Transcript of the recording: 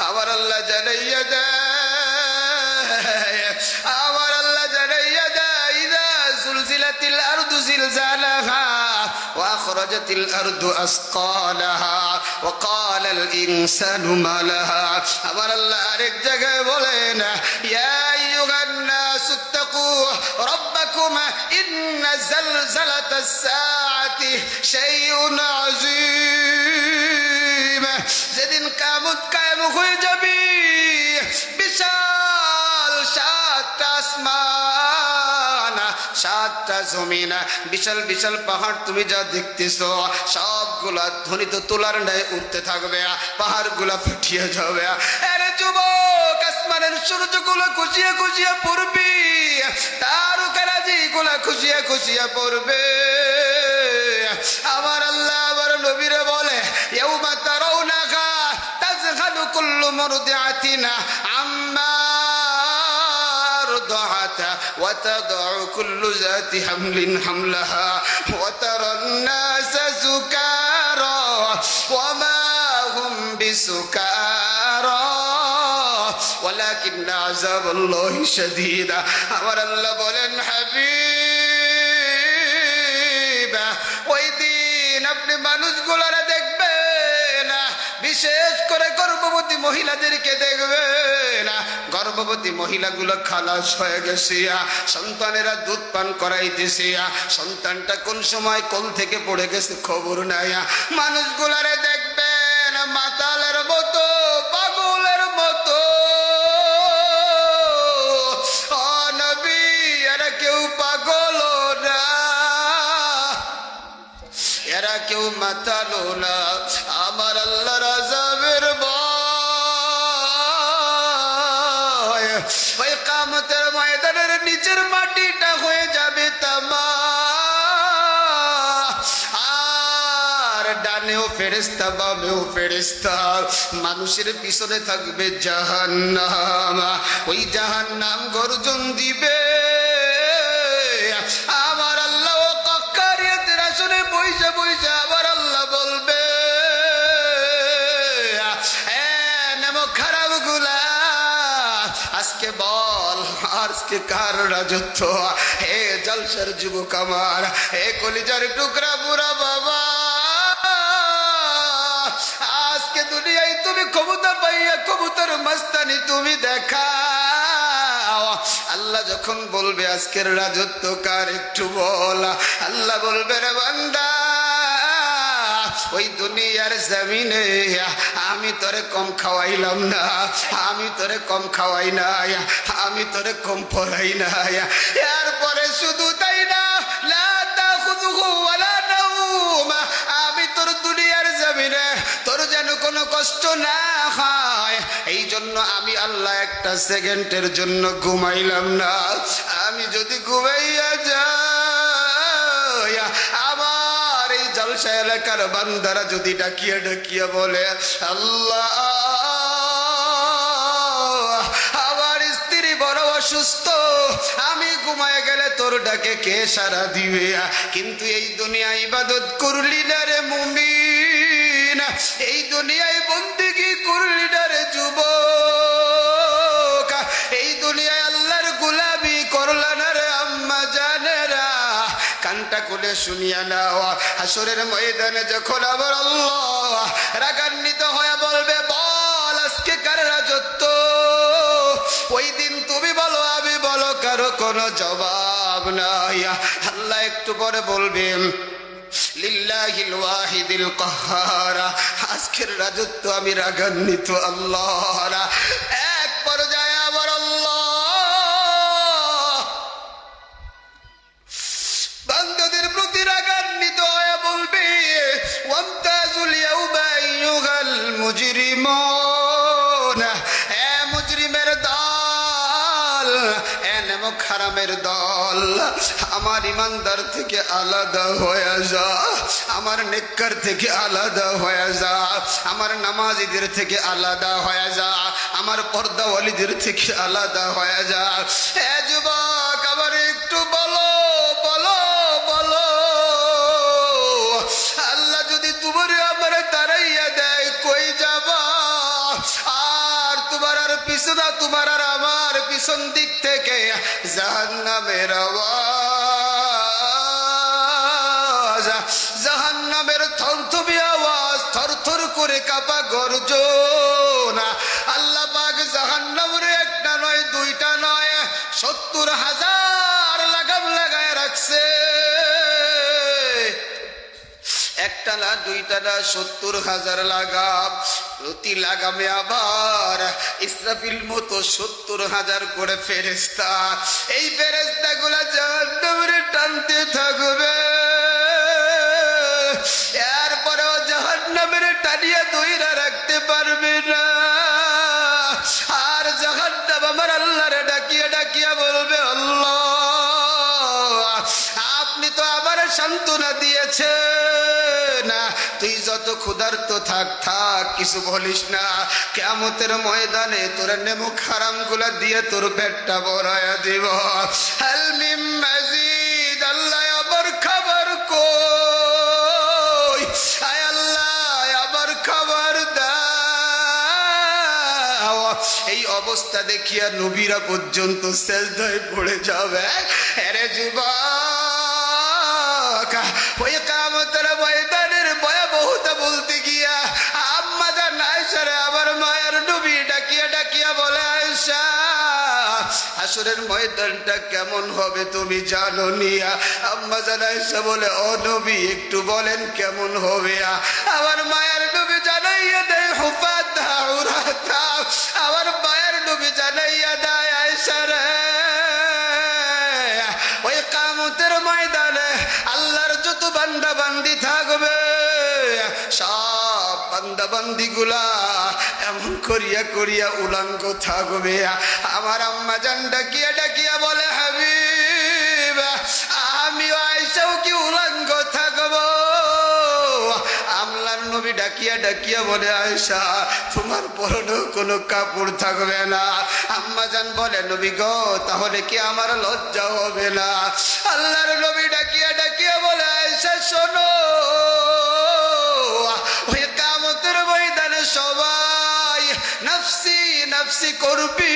আমার আল্লাহ জানাইয়া দেয় আমার আল্লাহ জানাইয়া দেয় ইদা জুলজিলাতিল আরদু জিলজালাহা وأخرجت الأرض أثقالها وقال الإنسان ما لها أمر الله আরেক জায়গায় বলেন يا أيها الناس اتقوا ربكم إن زلزلة الساعة شيء عظيم যেদিন কামত কায়েম হয়ে যাবে? বিশাল সাতটা জমিন, বিশাল বিশাল পাহাড় তুমি যা দেখতেছ, সবগুলা তোলার উঠতে থাকবে ফুটিয়ে যাবে। আরে যুবক, আসমানের সূর্যগুলো খুশিয়ে খুশিয়ে পড়বি তারকারাজি গুলা পড়বে। আমার আল্লাহ, আমার নবীরে বলে তাযহালু কুল্লু মুরদিআতিন আম্মা أرضعت وتضع كل ذات حمل حملها وترى الناس سكارى وما هم بسكارى ولكن عذاب الله شديد أمر الله بولن حبيب ওই দিন আপনি মানুষগুলারা দেখবেন বিশেষ করে গর্ভবতী মহিলাদেরকে দেখবেন গর্ভবতী মহিলাগুলো খালাস হয়ে গেছে সন্তানেরা দুধ পান করাইতেছে সন্তানটা কোন সময় কোল থেকে পড়ে গেছে খবর নাই মানুষগুলারে দেখবেন মাতালের মতো, পাগলের মতো। কেউ মাতালো না। আমার আল্লাহ রাজাবের ভয়। কামতের ময়দানের নিচের মাটিটা হয়ে যাবে তামা। আর ডানেও ফেরেস্তা বামেও ফেরেস্তা মানুষের পিছনে থাকবে জাহান্নাম। ওই জাহান্নাম গর্জন দিবে। আজকে কার রাজত্ব? হে জলসার যুবক আমার, হে কলিজার টুকরা বুড়া বাবা। আজকে দুনিয়ায় তুমি ক্ষমতা পাইয়া কবুতর মাস্তানি তুমি দেখা আল্লাহ যখন বলবে আজকের রাজত্ব কার একটু বল। আল্লাহ বলবে রে বান্দা ওই দুনিয়ার জমিনে, আমি তোরে কম খাওয়াইলাম না, আমি তোরে কম খাওয়াই না আমি তোরে কম পড়াই না এরপরে শুধু তাই না আমি তোর দুনিয়ার জমিনে, তোর যেন কোনো কষ্ট না হয়। এই জন্য আমি আল্লাহ একটা সেকেন্ডের জন্য ঘুমাইলাম না। আমি যদি ঘুমাইয়া যাই জলসা এলাকার বান্দারা যদি ডাকিয়া ডাকিয়া বলে, আল্লাহ, আমার স্ত্রী বড় অসুস্থ, আমি ঘুমায় গেলে তোর ডাকে কে সারা দিবে? কিন্তু এই দুনিয়া ইবাদত করলি না রে মুমিন, এই দুনিয়ায় বন্দিগি করলি না রে যুবক। কানটা খুলে শুনিয়া নাও। হাসরের ময়দানে যখন আবার আল্লাহ রাগান্বিত হয়ে বলবে, বল, আজকে কার রাজত্ব? ওই দিন তুমি বলো, আমি বলো, কারও কোনো জবাব নাই। আল্লাহ একটু পরে বলবেন আজকের রাজত্ব আমি রাগান্বিত আল্লাহ আমার ইমানদার থেকে আলাদা হয়ে যা, আমার নেককার থেকে আলাদা হয়ে যা, আমার নামাজিদের থেকে আলাদা হয়ে যা, আমার পর্দাওয়ালিদের থেকে আলাদা হয়ে যা। এ জাহান্নামের আওয়াজ, জাহান্নামের থরথবি আওয়াজ, থরথর করে কাপা গর্জন। আল্লাহ পাক জাহান্নামের একটা নয়, দুইটা নয়, সত্তর হাজার লাগাম লাগায় রাখছে। একটা না দুইটা না সত্তর হাজার লাগাম। প্রতি লাগামে আবার। ইসরাফিল মতো সত্তর হাজার করে ফেরেস্তা এই ফেরেস্তা গুলা জাহান্নামে টানতে থাকবে। এরপরেও জাহান্নামের টানিয়ে দইরা রাখতে পারবে না। আর জাহান্নাম আমার আল্লাহরে ডাকিয়ে ডাকিয়ে বলবে, আল্লাহ আপনি তো আবার সান্ত্বনা দিয়েছে না, তুই যত ক্ষুধার্ত থাক থাক, কিছু বলিস না। কেমতের ময়দানে তোর নেমু খারামগুলা দিয়ে তোর পেটটা বড়ায়া দিব। আবার খাবার আবার খাবার অবস্থা দেখিয়া নবীরা পর্যন্ত সেজদায় পড়ে যাবে। আরে যুবক আয়সারে আবার মায়ের আসরের ময়দানটা কেমন হবে তুমি জানো নিয়া? আম্মা জান বলে, ও নবী, একটু বলেন কেমন হবে? আমার মায়ের নবী জানাইয়া দেয় হুফাত দাউরাতা আমার মায়ের নবী জানাইয়া দেয় আয়সা রে, ওই কামতের ময়দানে আল্লাহর যত বান্দা বান্দি থাকবে। সব বান্দা বান্দি গুলা এমন করিয়া করিয়া উলাঙ্গ থাকবে। আমার আম্মা জান ডাকিয়া ডাকিয়া বলে, হাবিব, আমিও আইসাও কি উলাঙ্গ থাকব? আমলার নবী ডাকিয়া ডাকিয়া বলে আয়সা তোমার পরনে কোনো কাপড় থাকবে না। আম্মা জান বলে, নবী গো, তাহলে কি আমার লজ্জা হবে না? আল্লাহর নবী ডাকিয়া ডাকিয়া শোনো ওই কামতের ময়দানে সবাই নফসি নফসি করবি।